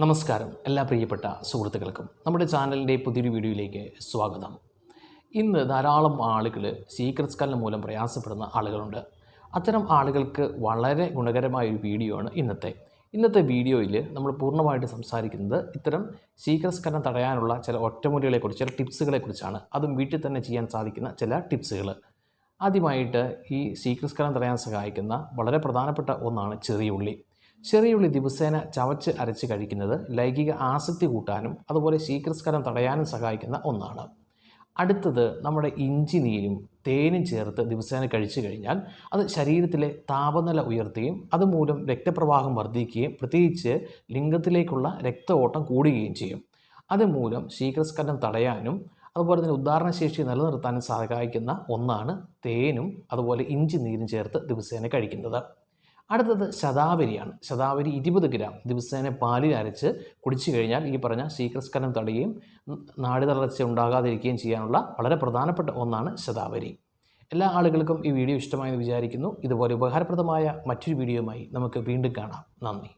നമസ്കാരം എല്ലാ പ്രിയപ്പെട്ട സുഹൃത്തുക്കൾക്കും. നമ്മുടെ ചാനലിന്റെ പുതിയൊരു വീഡിയോയിലേക്ക് സ്വാഗതം. ഇന്ന് ധാരാളം ആളുകൾ സീക്രട്ട് കല്ല് മൂലം പ്രയാസപ്പെടുന്ന ആളുകളുണ്ട്. അത്തരം ആളുകൾക്ക് വളരെ ഗുണകരമായ ഒരു വീഡിയോ ആണ് ഇന്നത്തെ. ഇന്നത്തെ വീഡിയോയിൽ നമ്മൾ പൂർണമായിട്ട് സംസാരിക്കുന്നത് ഇത്തരം സീക്രട്ട് കല്ല് തടയാനുള്ള ചില ഒറ്റമൂലികളെക്കുറിച്ച് ചില ടിപ്സുകളെക്കുറിച്ചാണ്. അതും വീട്ടിൽ തന്നെ ചെയ്യാൻ സാധിക്കുന്ന ചില ടിപ്സുകൾ ആദ്യമായിട്ട് ഈ സീക്രട്ട് കല്ല് തടയാൻ സഹായിക്കുന്ന വളരെ പ്രധാനപ്പെട്ട ഒന്നാണ് ചെറിയ ഉള്ളി. ചെറിയ ഉള്ളി ദിവസേന ചവച്ച് അരച്ച് കഴിക്കുന്നത് ലൈംഗിക ആസക്തി കൂട്ടാനും അതുപോലെ ശീകൃസ്കരം തടയാനും സഹായിക്കുന്ന ഒന്നാണ്. അടുത്തത് നമ്മുടെ ഇഞ്ചി നീരും തേനും ചേർത്ത് ദിവസേന കഴിച്ചു കഴിഞ്ഞാൽ അത് ശരീരത്തിലെ താപനില ഉയർത്തുകയും അതുമൂലം രക്തപ്രവാഹം വർദ്ധിക്കുകയും പ്രത്യേകിച്ച് ലിംഗത്തിലേക്കുള്ള രക്ത ഓട്ടം കൂടുകയും ചെയ്യും. അതുമൂലം ശീഘ്രസ്കലനം തടയാനും അതുപോലെ തന്നെ ഉദാഹരണശേഷി നിലനിർത്താനും സഹായിക്കുന്ന ഒന്നാണ് തേനും അതുപോലെ ഇഞ്ചി നീരും ചേർത്ത് ദിവസേന കഴിക്കുന്നത്. അടുത്തത് ശതാവരിയാണ്. ശതാവരി ഇരുപത് ഗ്രാം. ദിവസേന പാലിൽ അരച്ച് കുടിച്ചു കഴിഞ്ഞാൽ ഈ പറഞ്ഞ ശീഘ്രസ്കലനം തടയുകയും നാടി തളർച്ച ഉണ്ടാകാതിരിക്കുകയും ചെയ്യാനുള്ള വളരെ പ്രധാനപ്പെട്ട ഒന്നാണ് ശതാവരി. എല്ലാ ആളുകൾക്കും ഈ വീഡിയോ ഇഷ്ടമായെന്ന് വിചാരിക്കുന്നു. ഇതുപോലെ ഉപകാരപ്രദമായ മറ്റൊരു വീഡിയോയുമായി നമുക്ക് വീണ്ടും കാണാം. നന്ദി.